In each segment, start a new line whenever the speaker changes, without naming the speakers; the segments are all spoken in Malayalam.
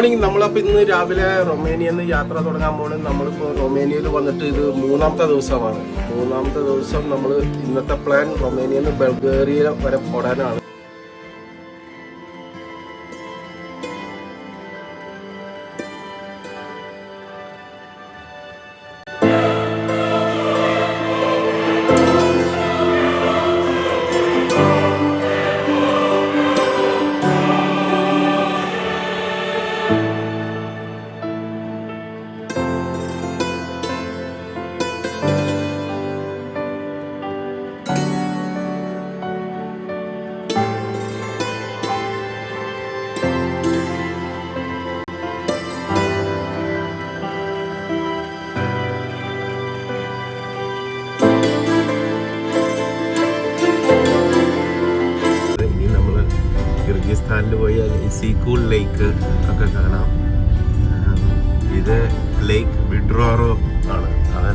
മോർണിംഗ് നമ്മളപ്പോൾ ഇന്ന് രാവിലെ റൊമേനിയയിൽ നിന്ന് യാത്ര തുടങ്ങാൻ പോകണം നമ്മളിപ്പോൾ റൊമേനിയയിൽ വന്നിട്ട് ഇത് മൂന്നാമത്തെ ദിവസമാണ്. മൂന്നാമത്തെ ദിവസം നമ്മൾ ഇന്നത്തെ പ്ലാൻ റൊമേനിയയിൽ നിന്ന് ബൾഗേറിയ വരെ പോടാനാണ്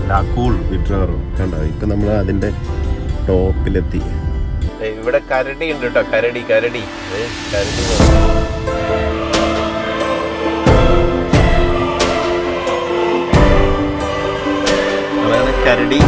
ലാക്കൂൾ വിഡ്രോറോ കണ്ടോ? ഇപ്പൊ നമ്മൾ അതിന്റെ ടോപ്പിലെത്തി. ഇവിടെ കരടി ഉണ്ട് കേട്ടോ കരടി കരടി. കരടി കരടി.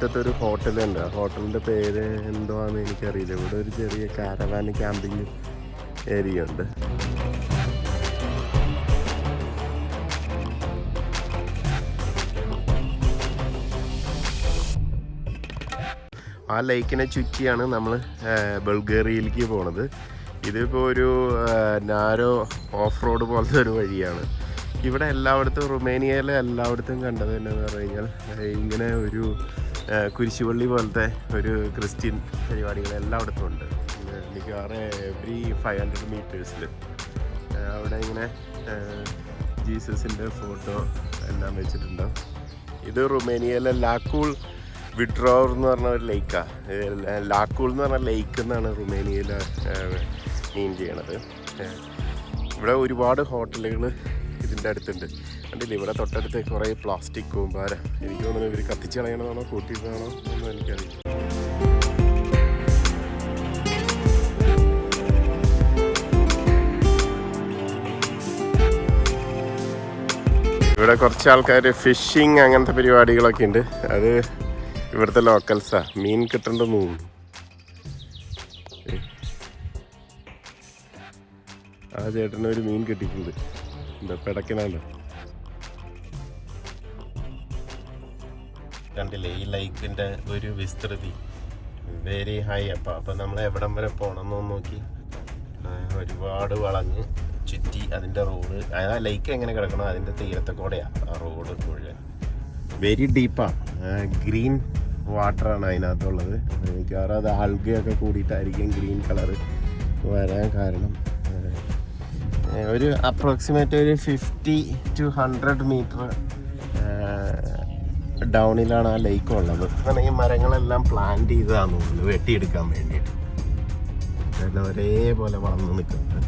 ഈ അറ്റത്തൊരു ഹോട്ടലുണ്ട്. ആ ഹോട്ടലിന്റെ പേര് എന്തോ ആണെന്ന് എനിക്കറിയില്ല. ഇവിടെ ഒരു ചെറിയ കാരവാൻ ക്യാമ്പിങ് ഏരിയ ഉണ്ട്. ആ ലേക്കിനെ ചുറ്റിയാണ് നമ്മൾ ബൾഗേറിയയിലേക്ക് പോണത്. ഇതിപ്പോൾ ഒരു നാരോ ഓഫ് റോഡ് പോലത്തെ ഒരു വഴിയാണ്. ഇവിടെ എല്ലായിടത്തും റുമേനിയയിലെ എല്ലായിടത്തും കണ്ടത് എന്നു പറഞ്ഞു കഴിഞ്ഞാൽ ഇങ്ങനെ ഒരു കുരിശുപള്ളി പോലത്തെ ഒരു ക്രിസ്ത്യൻ പരിപാടികൾ എല്ലായിടത്തും ഉണ്ട് മിക്കവാറ് എവറി ഫൈവ് ഹൺഡ്രഡ് മീറ്റേഴ്സിൽ അവിടെ ഇങ്ങനെ ജീസസിന്റെ ഫോട്ടോ എല്ലാം വെച്ചിട്ടുണ്ട്. ഇത് റുമേനിയയിലെ ലാക്കൂൾ വിഡ്രോർ എന്ന് പറഞ്ഞ ഒരു ലേക്കാണ് ലാക്കൂൾ എന്ന് പറഞ്ഞ ലേക്ക് എന്നാണ് റുമേനിയയിൽ മീൻ ചെയ്യണത്. ഇവിടെ ഒരുപാട് ഹോട്ടലുകൾ ഇതിന്റെ അടുത്തുണ്ട്. കണ്ടില്ല ഇവിടെ തൊട്ടടുത്ത് കുറേ പ്ലാസ്റ്റിക് കൂമ്പാര. എനിക്ക് തോന്നുന്നു ഇവർ കത്തിച്ച് കളയണതാണോ കൂട്ടിയതാണോ ഒന്നും എനിക്കറിയില്ല. ഇവിടെ കുറച്ച് ആൾക്കാർ ഫിഷിങ് അങ്ങനത്തെ പരിപാടികളൊക്കെ ഉണ്ട്. അത് ഇവിടുത്തെ ലോക്കൽസാ മീൻ കിട്ടണ്ടെന്ന് തോന്നുന്നു ആ ചേട്ടനൊരു മീൻ കിട്ടിയിട്ടുണ്ട്. എന്താ പിടക്കണല്ലോ കണ്ടില്ലേ? ഈ ലൈക്കിന്റെ ഒരു വിസ്തൃതി. വെരി ഹൈ അപ്പം അപ്പം നമ്മൾ എവിടം വരെ പോകണം എന്ന് നോക്കി. ഒരുപാട് വളഞ്ഞ് ചുറ്റി അതിന്റെ റോഡ്. ആ ലൈക്ക് എങ്ങനെ കിടക്കണം? അതിന്റെ തീരത്തെ കൂടെയാണ് ആ റോഡ് മുഴുവൻ. വെരി ഡീപ്പാണ് ഗ്രീൻ വാട്ടറാണ് അതിനകത്തുള്ളത്. മിക്കവാറും അത് ആൽഗയൊക്കെ കൂടിയിട്ടായിരിക്കും ഗ്രീൻ കളർ വരാൻ കാരണം. ഒരു അപ്രോക്സിമേറ്റ് ഒരു ഫിഫ്റ്റി ടു ഹൺഡ്രഡ് മീറ്റർ ഡൗണിലാണ് ആ ലേക്ക് ഉള്ളത്. കാരണം ഈ മരങ്ങളെല്ലാം പ്ലാന്റ് ചെയ്തതാന്ന് തോന്നുന്നു. വെട്ടിയെടുക്കാൻ വേണ്ടിയിട്ട്. എല്ലാം ഒരേപോലെ വളർന്നു നിൽക്കുന്നത്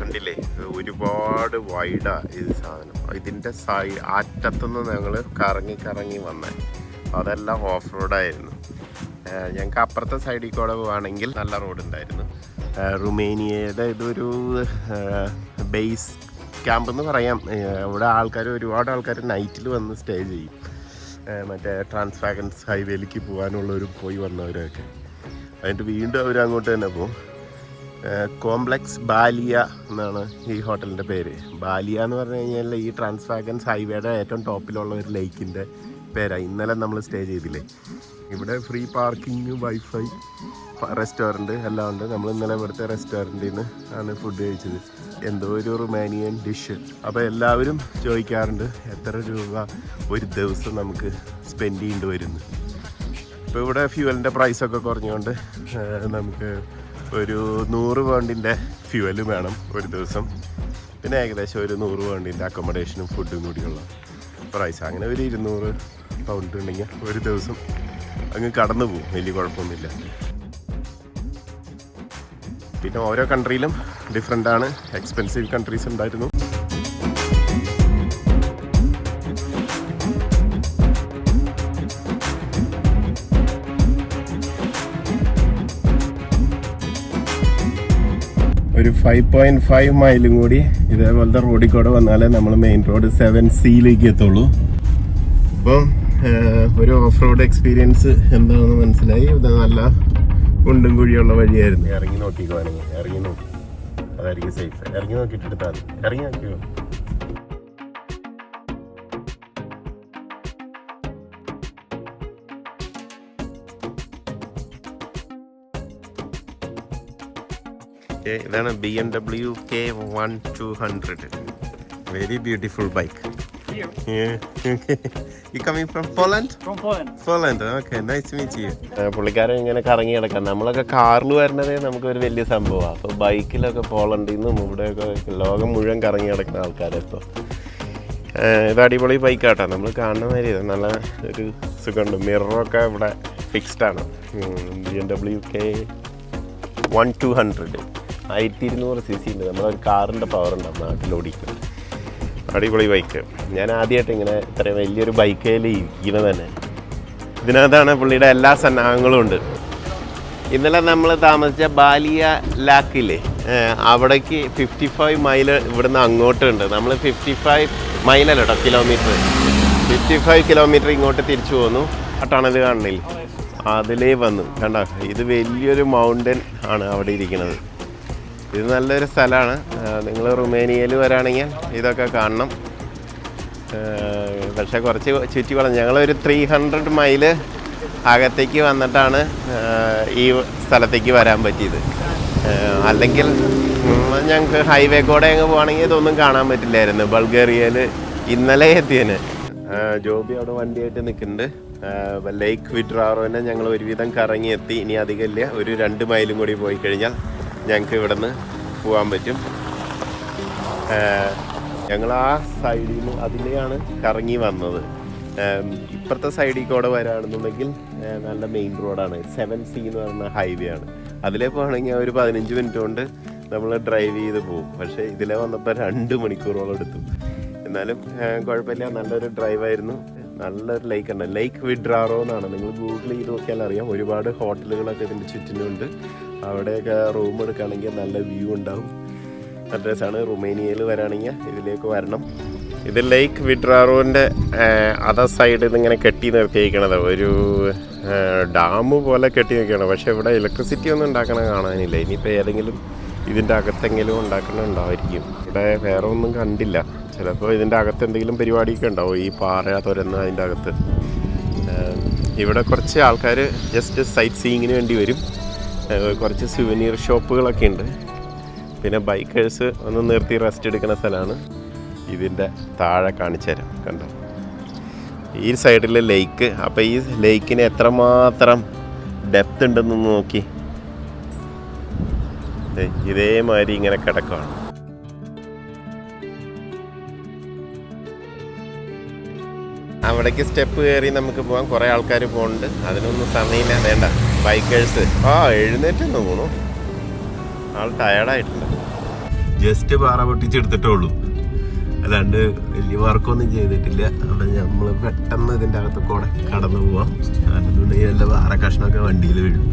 കണ്ടില്ലേ? ഒരുപാട് വൈഡാ ഇത് സാധനം. ഇതിന്റെ സൈ അറ്റത്തുനിന്ന് ഞങ്ങൾ കറങ്ങി കറങ്ങി വന്നേ. അതെല്ലാം ഓഫ് റോഡായിരുന്നു ഞങ്ങൾക്ക് അപ്പുറത്തെ സൈഡിൽ കൂടെ പോവുകയാണെങ്കിൽ നല്ല റോഡ് ഉണ്ടായിരുന്നു. റുമേനിയയുടെ ഇതൊരു ബേസ് ക്യാമ്പ് എന്ന് പറയാം. അവിടെ ആൾക്കാർ ഒരുപാട് ആൾക്കാർ നൈറ്റിൽ വന്ന് സ്റ്റേ ചെയ്യും. മറ്റേ ട്രാൻസ്ഫാഗൻസ് ഹൈവേയിലേക്ക് പോകാനുള്ളവർ പോയി വന്നവരൊക്കെ. എന്നിട്ട് വീണ്ടും അവർ അങ്ങോട്ട് തന്നെ പോകും കോംപ്ലക്സ് ബാലിയ എന്നാണ് ഈ ഹോട്ടലിന്റെ പേര്. ബാലിയ എന്ന് പറഞ്ഞു കഴിഞ്ഞാൽ ഈ ട്രാൻസ്ഫാഗൻസ് ഹൈവേയുടെ ഏറ്റവും ടോപ്പിലുള്ള ഒരു ലേക്കിന്റെ പേരാണ് ഇന്നലെ നമ്മൾ സ്റ്റേ ചെയ്തില്ലേ? ഇവിടെ ഫ്രീ പാർക്കിങ് വൈഫൈ റെസ്റ്റോറന്റ് എല്ലാം ഉണ്ട് നമ്മൾ ഇന്നലെ ഇവിടുത്തെ റെസ്റ്റോറന്റിൽ നിന്ന് ആണ് ഫുഡ് കഴിച്ചത്. എന്തോ ഒരു റുമാനിയൻ ഡിഷ് അപ്പോൾ എല്ലാവരും ചോദിക്കാറുണ്ട് എത്ര രൂപ ഒരു ദിവസം നമുക്ക് സ്പെൻഡ് ചെയ്യേണ്ടി വരുന്നു. ഇപ്പോൾ ഇവിടെ ഫ്യൂവലിന്റെ പ്രൈസൊക്കെ കുറഞ്ഞുകൊണ്ട് നമുക്ക് ഒരു നൂറ് പൗണ്ടിന്റെ ഫ്യൂവൽ വേണം ഒരു ദിവസം. പിന്നെ ഏകദേശം ഒരു നൂറ് പൗണ്ടിന്റെ അക്കോമഡേഷനും ഫുഡും കൂടിയുള്ള പ്രൈസ് അങ്ങനെ ഒരു ഇരുന്നൂറ് പൗണ്ട് ഉണ്ടെങ്കിൽ ഒരു ദിവസം അങ്ങ് കടന്നു പോകും. വലിയ കുഴപ്പമൊന്നുമില്ല. പിന്നെ ഓരോ കൺട്രിയിലും ഡിഫറെന്റ് ആണ്. എക്സ്പെൻസീവ് കൺട്രീസ് ഉണ്ടായിരുന്നു. ഒരു ഫൈവ് പോയിന്റ് ഫൈവ് മൈലും കൂടി ഇതേപോലത്തെ റോഡിൽ കൂടെ വന്നാലേ നമ്മൾ മെയിൻ റോഡ് സെവൻ സിയിലേക്ക് എത്തുള്ളൂ. അപ്പം ഒരു ഓഫ് റോഡ് എക്സ്പീരിയൻസ് എന്താണെന്ന് മനസ്സിലായി. ഇത് നല്ല കുണ്ടും കുഴിയുള്ള വഴിയായിരുന്നു. ഇറങ്ങി നോക്കിക്കുവാണെങ്കിൽ ഇറങ്ങി നോക്കി. അതായിരിക്കും സേഫ് ഇറങ്ങി നോക്കിയിട്ട് എടുത്താൽ മതി ഇറങ്ങി നോക്കിയോ ഇതാണ് B M W K one two hundred very beautiful bike you coming from Poland
From Poland.
Poland okay nice meet you പുള്ളിക്കാരൻ ഇങ്ങനെ കറങ്ങി കിടക്കാം നമ്മളൊക്കെ കാറിൽ വരുന്നതേ നമുക്ക് ഒരു വലിയ സംഭവമാണ്. അപ്പോൾ ബൈക്കിലൊക്കെ പോളണ്ടിൽ നിന്നും ഇവിടെയൊക്കെ ലോകം മുഴുവൻ കറങ്ങി കിടക്കുന്ന ആൾക്കാരെ ഇപ്പോൾ ഇത് അടിപൊളി ബൈക്കാട്ടോ നമ്മൾ കാണുന്ന മാതിരി നല്ല ഒരു സുഖമുണ്ട്. മിററൊക്കെ ഇവിടെ ഫിക്സ്ഡ് ആണ്. B M W K one two hundred ആയിരത്തി ഇരുന്നൂറ് സി സി ഉണ്ട്. നമ്മളൊരു കാറിന്റെ പവർ ഉണ്ടാവും നാട്ടിലോടിക്കുന്നത് അടിപൊളി ബൈക്ക് ഞാൻ ആദ്യമായിട്ട് ഇങ്ങനെ ഇത്രയും വലിയൊരു ബൈക്കേൽ ഇരിക്കുന്നത് തന്നെ. ഇതിനകത്താണ് പുള്ളിയുടെ എല്ലാ സന്നാഹങ്ങളും ഉണ്ട്. ഇന്നലെ നമ്മൾ താമസിച്ച ബാലിയ ലാക്കില്ലേ അവിടേക്ക് ഫിഫ്റ്റി ഫൈവ് മൈൽ ഇവിടുന്ന് അങ്ങോട്ടുണ്ട്. നമ്മൾ ഫിഫ്റ്റി ഫൈവ് മൈലല്ല കേട്ടോ കിലോമീറ്റർ ഫിഫ്റ്റി ഫൈവ് കിലോമീറ്റർ ഇങ്ങോട്ട് തിരിച്ചു പോന്നു. ടണൽ കാണണില്ല അതിലേ വന്നു. കണ്ട? ഇത് വലിയൊരു മൗണ്ടൻ ആണ് അവിടെ ഇരിക്കുന്നത് ഇത് നല്ലൊരു സ്ഥലമാണ്. നിങ്ങൾ റുമേനിയയിൽ വരാണെങ്കിൽ ഇതൊക്കെ കാണണം. പക്ഷേ കുറച്ച് ചുറ്റി വളഞ്ഞു ഞങ്ങളൊരു ത്രീ ഹൺഡ്രഡ് മൈൽ അകത്തേക്ക് വന്നിട്ടാണ് ഈ സ്ഥലത്തേക്ക് വരാൻ പറ്റിയത്. അല്ലെങ്കിൽ ഞങ്ങൾക്ക് ഹൈവേ കൂടെ അങ്ങ് പോകണമെങ്കിൽ ഇതൊന്നും കാണാൻ പറ്റില്ലായിരുന്നു. ബൾഗേറിയയിൽ ഇന്നലെ എത്തിയതിന്. ജോബി അവിടെ വണ്ടിയായിട്ട് നിൽക്കുന്നുണ്ട്. ലേക്ക് വിട്രാറോനെ ഞങ്ങൾ ഒരുവിധം കറങ്ങി എത്തി. ഇനി അധികമില്ല ഒരു രണ്ട് മൈലും കൂടി പോയി കഴിഞ്ഞാൽ ഞങ്ങൾക്ക് ഇവിടുന്ന് പോകാൻ പറ്റും. ഞങ്ങൾ ആ സൈഡിൽ നിന്ന് അതിലെയാണ് കറങ്ങി വന്നത്. ഇപ്പുറത്തെ സൈഡിൽ കൂടെ വരാണെന്നുണ്ടെങ്കിൽ നല്ല മെയിൻ റോഡാണ് സെവൻ സി എന്ന് പറയുന്ന ഹൈവേ ആണ്. അതിലേ പോകണമെങ്കിൽ ഒരു പതിനഞ്ച് മിനിറ്റ് കൊണ്ട് നമ്മൾ ഡ്രൈവ് ചെയ്ത് പോകും. പക്ഷേ ഇതിലെ വന്നപ്പോൾ രണ്ട് മണിക്കൂറോളം എടുത്തു. എന്നാലും കുഴപ്പമില്ല. നല്ലൊരു ഡ്രൈവായിരുന്നു നല്ലൊരു ലേക്ക് ഉണ്ട്. ലേക്ക് വിഡ്രാറോ എന്നാണ്. നിങ്ങൾ ഗൂഗിൾ ചെയ്ത് നോക്കിയാൽ അറിയാം. ഒരുപാട് ഹോട്ടലുകളൊക്കെ ഇതിന്റെ ചുറ്റിനുണ്ട്. അവിടെയൊക്കെ റൂം എടുക്കുകയാണെങ്കിൽ നല്ല വ്യൂ ഉണ്ടാവും. അഡ്രസ്സാണ് റുമേനിയയിൽ വരാണെങ്കിൽ ഇതിലേക്ക് വരണം. ഇത് ലേക്ക് വിഡ്രാറോന്റെ അതർ സൈഡിൽ നിന്ന് ഇങ്ങനെ കെട്ടി നിർത്തിയിരിക്കണത്. ഒരു ഡാം പോലെ കെട്ടി നിൽക്കണം പക്ഷേ ഇവിടെ ഇലക്ട്രിസിറ്റി ഒന്നും ഉണ്ടാക്കണ കാണാനില്ല. ഇനിയിപ്പോൾ ഏതെങ്കിലും ഇതിന്റെ അകത്തെങ്കിലും ഉണ്ടാക്കണുണ്ടായിരിക്കും ഇവിടെ വേറെ ഒന്നും കണ്ടില്ല. ചിലപ്പോൾ ഇതിന്റെ അകത്ത് എന്തെങ്കിലും പരിപാടിയൊക്കെ ഉണ്ടാവും. ഈ പാറ തുരന്ന് അതിന്റെ അകത്ത്. ഇവിടെ കുറച്ച് ആൾക്കാർ ജസ്റ്റ് സൈറ്റ് സീയിങ്ങിന് വേണ്ടി വരും. കുറച്ച് സുവനീർ ഷോപ്പുകളൊക്കെ ഉണ്ട്. പിന്നെ ബൈക്കേഴ്സ് ഒന്ന് നിർത്തി റെസ്റ്റ് എടുക്കുന്ന സ്ഥലമാണ്. ഇതിന്റെ താഴെ കാണിച്ചു തരാം കണ്ടോ? ഈ സൈഡിൽ ലേക്ക് അപ്പോൾ ഈ ലേക്കിന് എത്രമാത്രം ഡെപ്ത് ഉണ്ടെന്ന് നോക്കി. ഇതേമാതിരി ഇങ്ങനെ കിടക്കുകയാണ് അവിടേക്ക് സ്റ്റെപ്പ് കയറി നമുക്ക് പോകാൻ കുറേ ആൾക്കാർ പോകുന്നുണ്ട് അതിനൊന്നും സമയമില്ല. വേണ്ട. ബൈക്കേഴ്സ് ആ എഴുന്നേറ്റ് തോന്നുന്നു ആൾ ടയർഡായിട്ടുണ്ട് ജസ്റ്റ് പാറ പൊട്ടിച്ചെടുത്തിട്ടേ ഉള്ളൂ. അല്ലാണ്ട് വലിയ വർക്കൊന്നും ചെയ്തിട്ടില്ല. അവിടെ നമ്മൾ പെട്ടെന്ന് ഇതിന്റെ അകത്ത് കൂടെ കടന്നു പോവാം. അല്ലെന്നുണ്ടെങ്കിൽ നല്ല പാറ കഷ്ണമൊക്കെ വണ്ടിയിൽ വീഴും.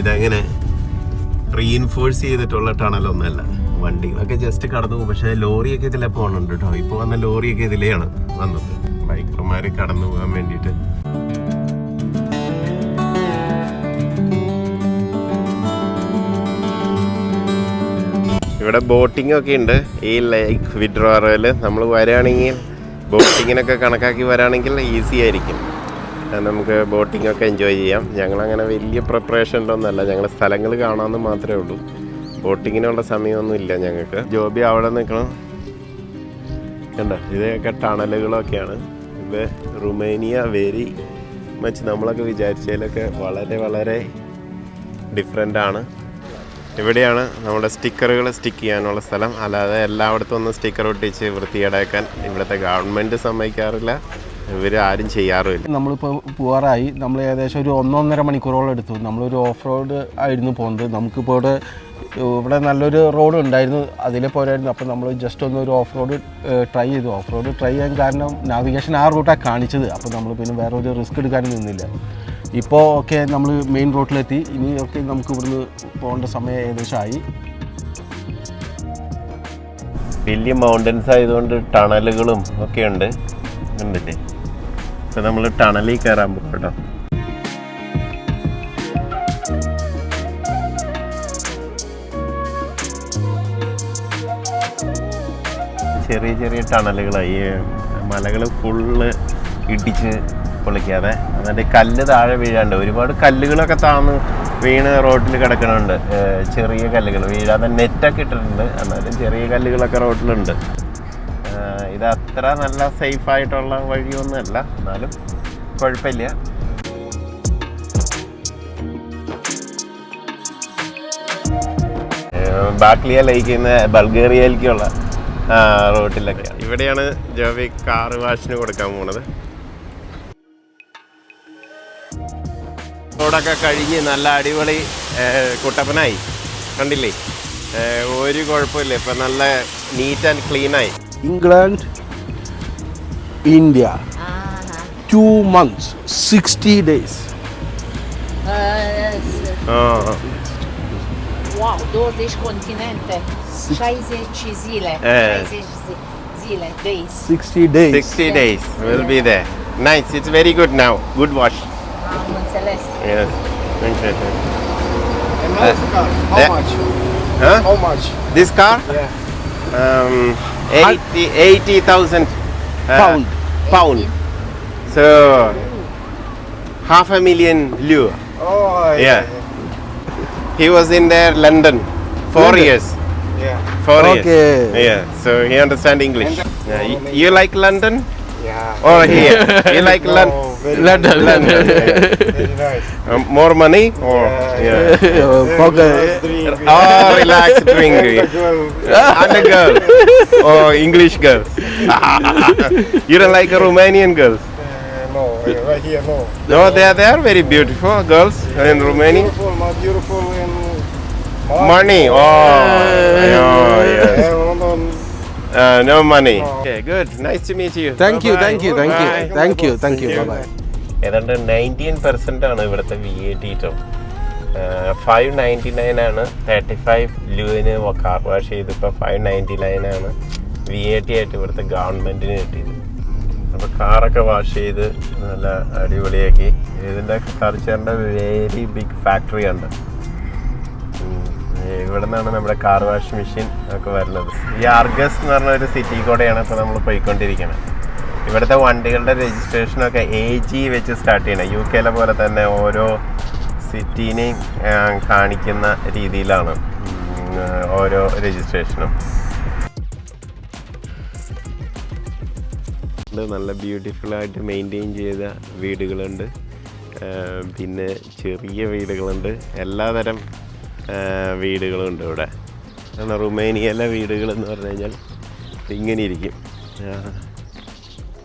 ഇതങ്ങനെ റീഇൻഫോഴ്സ് ചെയ്തിട്ടുള്ള ടണലൊന്നല്ല വണ്ടികളൊക്കെ ജസ്റ്റ് കടന്നു പോകും. പക്ഷേ ലോറിയൊക്കെ ഇതിലെ പോകണുണ്ട് കേട്ടോ ഇപ്പോൾ വന്ന ലോറിയൊക്കെ ഇതിലെയാണ് വന്നത്. ബൈക്കർമാർ കടന്നു പോകാൻ വേണ്ടിയിട്ട്. ഇവിടെ ബോട്ടിംഗ് ഒക്കെ ഉണ്ട്. ഈ ലൈക്ക് വിഡ്രോറയിൽ നമ്മൾ വരാണെങ്കിൽ ബോട്ടിങ്ങിനൊക്കെ കണക്കാക്കി വരാണെങ്കിൽ ഈസി ആയിരിക്കും. നമുക്ക് ബോട്ടിംഗ് ഒക്കെ എൻജോയ് ചെയ്യാം. ഞങ്ങളങ്ങനെ വലിയ പ്രിപ്പറേഷനിലൊന്നുമല്ല ഞങ്ങൾ സ്ഥലങ്ങൾ കാണാമെന്ന് മാത്രമേ ഉള്ളൂ. ബോട്ടിങ്ങിനുള്ള സമയമൊന്നും ഇല്ല ഞങ്ങൾക്ക്. ജോബി അവിടെ നിൽക്കണം. കണ്ടോ? ഇതൊക്കെ ടണലുകളൊക്കെയാണ് റുമേനിയ വെരി മച്ച് നമ്മളൊക്കെ വിചാരിച്ചതിലൊക്കെ വളരെ വളരെ ഡിഫറെന്റ് ആണ്. ഇവിടെയാണ് നമ്മുടെ സ്റ്റിക്കറുകൾ സ്റ്റിക്ക് ചെയ്യാനുള്ള സ്ഥലം. അല്ലാതെ എല്ലായിടത്തും ഒന്ന് സ്റ്റിക്കർ ഒട്ടിച്ച് വൃത്തികേടാക്കാൻ ഇവിടുത്തെ ഗവൺമെന്റ് സമ്മതിക്കാറില്ല. ഇവർ ആരും ചെയ്യാറുമില്ല.
നമ്മളിപ്പോൾ പോകാറായി നമ്മൾ ഏകദേശം ഒരു ഒന്നൊന്നര മണിക്കൂറോളം എടുത്തു. നമ്മളൊരു ഓഫ് റോഡ് ആയിരുന്നു പോകുന്നത് നമുക്കിപ്പോൾ ഇവിടെ ഇവിടെ നല്ലൊരു റോഡ് ഉണ്ടായിരുന്നു. അതിലെ പോരായിരുന്നു. അപ്പോൾ നമ്മൾ ജസ്റ്റ് ഒന്ന് ഒരു ഓഫ് റോഡ് ട്രൈ ചെയ്തു. ഓഫ് റോഡ് ട്രൈ ചെയ്യാൻ കാരണം നാവിഗേഷൻ ആ റൂട്ടാണ് കാണിച്ചത്. അപ്പോൾ നമ്മൾ പിന്നെ വേറെ ഒരു റിസ്ക് എടുക്കാനും നിന്നില്ല. ഇപ്പോൾ ഒക്കെ നമ്മൾ മെയിൻ റോട്ടിലെത്തി ഇനി ഒക്കെ നമുക്ക് ഇവിടുന്ന് പോകേണ്ട സമയം ഏകദേശം ആയി
വലിയ മൗണ്ടൻസ് ആയതുകൊണ്ട് ടണലുകളും ഒക്കെ ഉണ്ട്. കണ്ടില്ലേ? ഇപ്പം നമ്മൾ ടണലിൽ കയറാൻ പോകും കേട്ടോ. ചെറിയ ചെറിയ ടണലുകളായി. മലകൾ ഫുള്ള് ഇടിച്ച് പൊളിക്കാതെ എന്നിട്ട് കല്ല് താഴെ വീഴാണ്ട് ഒരുപാട് കല്ലുകളൊക്കെ താന്ന് വീണ് റോട്ടിൽ കിടക്കണുണ്ട്. ചെറിയ കല്ലുകൾ. വീഴാതെ നെറ്റൊക്കെ ഇട്ടിട്ടുണ്ട്. എന്നാലും ചെറിയ കല്ലുകളൊക്കെ റോട്ടിലുണ്ട്. ഇത് അത്ര നല്ല സേഫ് ആയിട്ടുള്ള വഴിയൊന്നുമല്ല. എന്നാലും കുഴപ്പമില്ല. ബാക്ലിയ ലയിക്കുന്ന ബൾഗേറിയയിലേക്കുള്ള റോട്ടിലൊക്കെ ഇവിടെയാണ് ജോബി കാർ വാഷിന് കൊടുക്കാൻ പോണത്. റോഡൊക്കെ കഴിഞ്ഞ് നല്ല അടിപൊളി കുട്ടപ്പനായി. കണ്ടില്ലേ? ഒരു കുഴപ്പമില്ല. ഇപ്പം നല്ല നീറ്റ് ആൻഡ് ക്ലീനായി
England, India, two months, 60 days.
Eh,
ആ
wow, 12 continente, 60 zile,
Eh.
60 zile, days.
60 days.
60 days will be there. Nice, it's very good now. Good wash.
Am înțeles.
Yes. Okay.
And how's the car? How
Yeah.
much?
Huh?
How much?
This car?
Yeah.
Um, 80 80,000 uh,
Pound.
Pound. So, half a million lure.
Oh,
Yeah. He was in there, London, four
London?
years.
Yeah.
Four
Okay.
years. Yeah, so he understands English. Yeah, you, you like London
Yeah.
or here? you like London?
very
London. London. yeah.
Very nice.
Um, more money or yeah. yeah. Oh, relax, drink. and a girl. Oh, English girl. you don't like a Romanian girl?
no, right here, no.
No, they are, they are very beautiful girls in Romania.
Beautiful, more beautiful in
Money. Oh, oh yes. Uh, no money. Okay, good. Nice to meet you.
Thank you,
Bye-bye.
thank you, thank you,
Bye.
thank you, thank you. Bye bye.
ഏതാണ്ട് നയന്റീൻ പെർസെന്റ് ആണ് ഇവിടുത്തെ വി എ ടി ടോ ഫൈവ് നയന്റി നയൻ ആണ് തേർട്ടി ഫൈവ് ലുവിന് കാർ വാഷ് ചെയ്തിപ്പോൾ ഫൈവ് നയന്റി നയൻ ആണ് വി എ ടി ആയിട്ട് ഇവിടുത്തെ ഗവൺമെന്റിന് കിട്ടിയത് അപ്പോൾ കാറൊക്കെ വാഷ് ചെയ്ത് നല്ല അടിപൊളിയാക്കി ഇതിന്റെ കൾച്ചറിന്റെ വെരി ബിഗ് ഫാക്ടറി ഉണ്ട്. ഇവിടെ നിന്നാണ് നമ്മുടെ കാർ വാഷ് മെഷീൻ ഒക്കെ വരുന്നത്. ഈ ആർഗസ് എന്ന് പറഞ്ഞ ഒരു സിറ്റി കൂടെയാണ് ഇപ്പോൾ നമ്മൾ പോയിക്കൊണ്ടിരിക്കുന്നത് ഇവിടുത്തെ വണ്ടികളുടെ രജിസ്ട്രേഷനൊക്കെ എ ജി വെച്ച് സ്റ്റാർട്ട് ചെയ്യണം. യു കെയിലെ പോലെ തന്നെ ഓരോ സിറ്റീനെയും കാണിക്കുന്ന രീതിയിലാണ് ഓരോ രജിസ്ട്രേഷനും നല്ല ബ്യൂട്ടിഫുൾ ആയിട്ട് മെയിന്റെയിൻ ചെയ്ത വീടുകളുണ്ട്. പിന്നെ ചെറിയ വീടുകളുണ്ട്. എല്ലാതരം വീടുകളുണ്ട് ഇവിടെ. കാരണം റുമേനിയയിലെ വീടുകൾ എന്ന് പറഞ്ഞു കഴിഞ്ഞാൽ ഇങ്ങനെ ഇരിക്കും.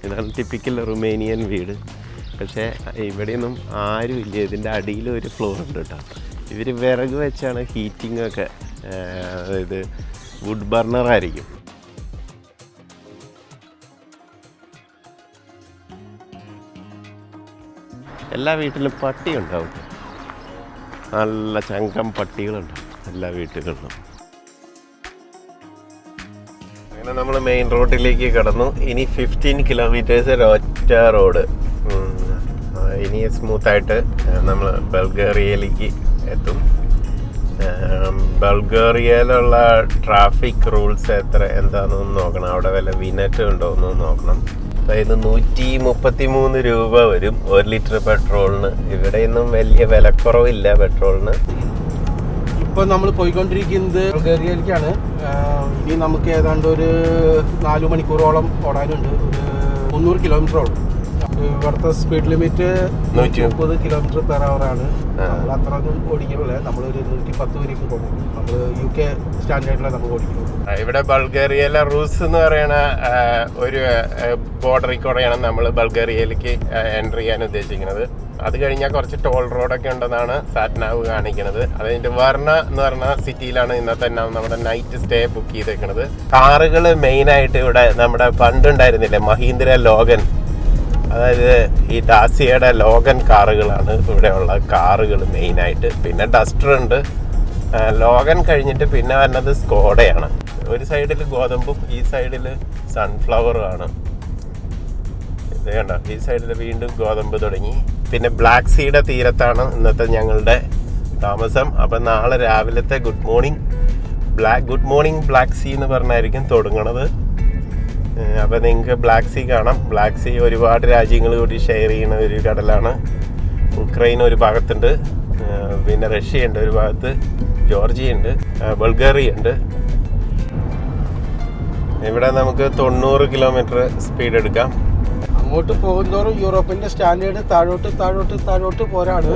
ഇതാണ് ടിപ്പിക്കൽ റുമേനിയൻ വീട്. പക്ഷേ ഇവിടെയൊന്നും ആരും ഇല്ല. ഇതിന്റെ അടിയിൽ ഒരു ഫ്ലോർ ഉണ്ട് കേട്ടോ. ഇവർ വിറക് വെച്ചാണ് ഹീറ്റിംഗ് ഒക്കെ അതായത് വുഡ് ബർണർ ആയിരിക്കും. എല്ലാ വീട്ടിലും പട്ടി ഉണ്ടാവും നല്ല ചങ്കം പട്ടികളുണ്ട് എല്ലാ വീട്ടുകളിലും അങ്ങനെ നമ്മൾ മെയിൻ റോഡിലേക്ക് കടന്നു. ഇനി ഫിഫ്റ്റീൻ കിലോമീറ്റേഴ്സ് ഒറ്റ റോഡ് ഇനി സ്മൂത്തായിട്ട് നമ്മൾ ബൾഗേറിയയിലേക്ക് എത്തും. ബൾഗേറിയയിലുള്ള ട്രാഫിക് റൂൾസ് എത്ര എന്താണെന്നൊന്ന് നോക്കണം. അവിടെ വല്ല വിനറ്റ് ഉണ്ടോ എന്ന് നോക്കണം. അതായത് നൂറ്റി മുപ്പത്തി മൂന്ന് രൂപ വരും. ഒരു ലിറ്റർ പെട്രോളിന്. ഇവിടെയൊന്നും വലിയ വിലക്കുറവില്ല പെട്രോളിന്.
ഇപ്പോൾ നമ്മൾ പോയിക്കൊണ്ടിരിക്കുന്നത് ബൾഗേറിയയിലേക്കാണ്. ഇനി നമുക്ക് ഏതാണ്ട് ഒരു നാലു മണിക്കൂറോളം ഓടാനുണ്ട്. ഒരു മുന്നൂറ് കിലോമീറ്ററോളം ഇവിടുത്തെ സ്പീഡ് ലിമിറ്റ്
നൂറ്റി
മുപ്പത് കിലോമീറ്റർ പെർ അവർ ആണ്. നമ്മൾ അത്ര ഒന്നും ഓടിക്കുന്നില്ല. നമ്മളൊരു നൂറ്റി പത്ത് വരെയൊക്കെ പോകും. നമ്മൾ യു കെ സ്റ്റാൻഡേർഡിലാണ് നമ്മൾ ഓടിക്കുന്നത്
ഇവിടെ ബൾഗേറിയയിലെ റൂസ് എന്ന് പറയുന്ന ഒരു ബോർഡറിൽ കൂടെയാണ് നമ്മൾ ബൾഗേറിയയിലേക്ക് എൻട്രി ചെയ്യാൻ ഉദ്ദേശിക്കുന്നത്. അത് കഴിഞ്ഞാൽ കുറച്ച് ടോൾ റോഡൊക്കെ ഉണ്ടെന്നാണ് സാറ്റ്നാവ് കാണിക്കുന്നത്. അതിന്റെ വർണ എന്ന് പറഞ്ഞ സിറ്റിയിലാണ് ഇന്നത്തെ നമ്മുടെ നൈറ്റ് സ്റ്റേ ബുക്ക് ചെയ്തേക്കുന്നത് കാറുകൾ മെയിനായിട്ട് ഇവിടെ നമ്മുടെ പണ്ടുണ്ടായിരുന്നില്ലേ മഹീന്ദ്ര ലോഗൻ? അതായത് ഈ ഡാസിയയുടെ ലോഗൻ കാറുകളാണ് ഇവിടെയുള്ള കാറുകൾ മെയിനായിട്ട്. പിന്നെ ഡസ്റ്റർ ഉണ്ട്. ലോഗൻ കഴിഞ്ഞിട്ട് പിന്നെ വരുന്നത് സ്കോഡയാണ്. ഒരു സൈഡിൽ ഗോതമ്പും ഈ സൈഡിൽ സൺഫ്ലവറും ആണ്. ഇത് കണ്ടോ? ഈ സൈഡിൽ വീണ്ടും ഗോതമ്പ് തുടങ്ങി. പിന്നെ ബ്ലാക്ക് സീയുടെ തീരത്താണ് ഇന്നത്തെ ഞങ്ങളുടെ താമസം. അപ്പം നാളെ രാവിലത്തെ good morning Black good morning Black Sea എന്ന് പറഞ്ഞായിരിക്കും തുടങ്ങണത്. ഏഹ് അപ്പൊ നിങ്ങൾക്ക് ബ്ലാക്ക് സീ കാണാം. ബ്ലാക്ക് സീ ഒരുപാട് രാജ്യങ്ങൾ കൂടി ഷെയർ ചെയ്യുന്ന ഒരു കടലാണ്. ഉക്രൈൻ ഒരു ഭാഗത്തുണ്ട്. പിന്നെ റഷ്യ ഉണ്ട് ഒരു ഭാഗത്ത്. ജോർജിയ ഉണ്ട്. ബൾഗേറിയ ഉണ്ട്. ഇവിടെ നമുക്ക് തൊണ്ണൂറ് കിലോമീറ്റർ സ്പീഡ് എടുക്കാം.
അങ്ങോട്ട് പോകുന്തോറും യൂറോപ്പിന്റെ സ്റ്റാൻഡേർഡ് താഴോട്ട് താഴോട്ട് താഴോട്ട് പോരാണ്.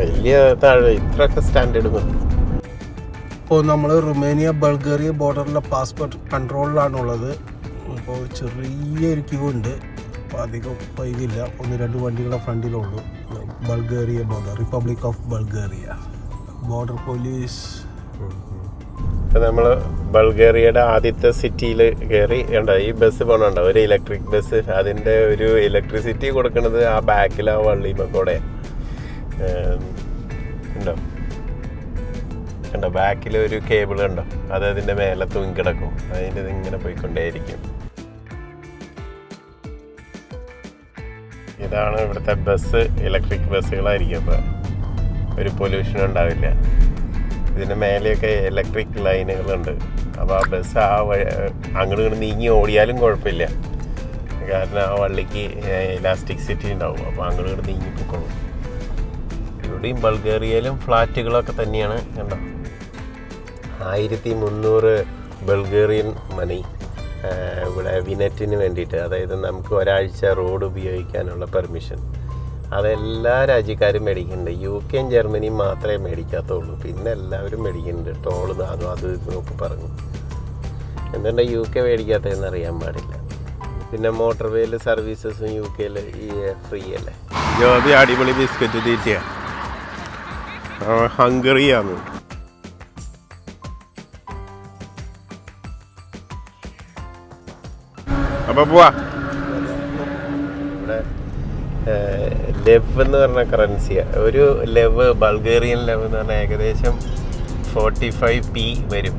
വലിയ താഴെ ഇത്രയൊക്കെ സ്റ്റാൻഡേർഡ്
ഇപ്പോൾ നമ്മൾ റുമേനിയ ബൾഗേറിയ ബോർഡറിലെ പാസ്പോർട്ട് കൺട്രോളിലാണുള്ളത് ഇപ്പോൾ ചെറിയൊരു ക്യൂ ഉണ്ട്. അപ്പോൾ അധികം വൈകില്ല ഒന്ന് രണ്ട് വണ്ടികളെ ഫ്രണ്ടിലുള്ളൂ. Bulgaria border Republic of Bulgaria border police
ഇപ്പം നമ്മൾ ബൾഗേറിയയുടെ ആദ്യത്തെ സിറ്റിയിൽ കയറി കണ്ടോ? ഈ ബസ് പോണുണ്ടോ? ഒരു ഇലക്ട്രിക് ബസ് അതിന്റെ ഒരു ഇലക്ട്രിസിറ്റി കൊടുക്കുന്നത് ആ ബാക്കിൽ ആ വള്ളിമക്കൂടെ ഉണ്ടോ കണ്ടോ? ബാക്കിൽ ഒരു കേബിൾ ഉണ്ടോ അത് അതിന്റെ മേലെ തൂങ്ങി കിടക്കും അതിന്റെ ഇങ്ങനെ പോയിക്കൊണ്ടേയിരിക്കും. ഇതാണ് ഇവിടുത്തെ ബസ് ഇലക്ട്രിക് ബസ്സുകളായിരിക്കും അപ്പോൾ ഒരു പൊല്യൂഷൻ ഉണ്ടാവില്ല. ഇതിന്റെ മേലെയൊക്കെ ഇലക്ട്രിക് ലൈനുകളുണ്ട് അപ്പോൾ ആ ബസ് ആ വഴി അങ്ങോട്ട് നീങ്ങി ഓടിയാലും കുഴപ്പമില്ല. കാരണം ആ വള്ളിക്ക് ഇലാസ്റ്റിക് സിറ്റി ഉണ്ടാവും. അപ്പോൾ അങ്ങോട്ട് നീങ്ങി പൊക്കോളും. ഇവിടെയും ബൾഗേറിയയിലും ഫ്ലാറ്റുകളൊക്കെ തന്നെയാണ് കണ്ടോ. ആയിരത്തി മുന്നൂറ് ബൾഗേറിയൻ മണി. ഇവിടെ വിനറ്റിന് വേണ്ടിയിട്ട് അതായത് നമുക്ക് ഒരാഴ്ച റോഡ് ഉപയോഗിക്കാനുള്ള പെർമിഷൻ. അതെല്ലാ രാജ്യക്കാരും മേടിക്കുന്നുണ്ട്. യു കെയും ജർമ്മനിയും മാത്രമേ മേടിക്കാത്തുള്ളൂ. പിന്നെ എല്ലാവരും മേടിക്കുന്നുണ്ട്. ടോൾ അതും അത് നോക്കി പറഞ്ഞു. എന്തുകൊണ്ട് യു കെ മേടിക്കാത്തതെന്ന് അറിയാൻ പാടില്ല. പിന്നെ മോട്ടോർ വേയിൽ സർവീസസും യു കെയിൽ ഈ ഫ്രീ അല്ലേ? ജോബി അടിപൊളി ബിസ്ക്കറ്റ് തീറ്റയാണ് ഹംഗറിയാണ്. അപ്പൊ പോവാ. ഇവിടെ ലെവ് എന്ന് പറഞ്ഞ കറൻസിയ ഒരു ലെവ് ബൾഗേറിയൻ ലെവ് എന്ന് പറഞ്ഞാൽ ഏകദേശം ഫോർട്ടി ഫൈവ് പി വരും.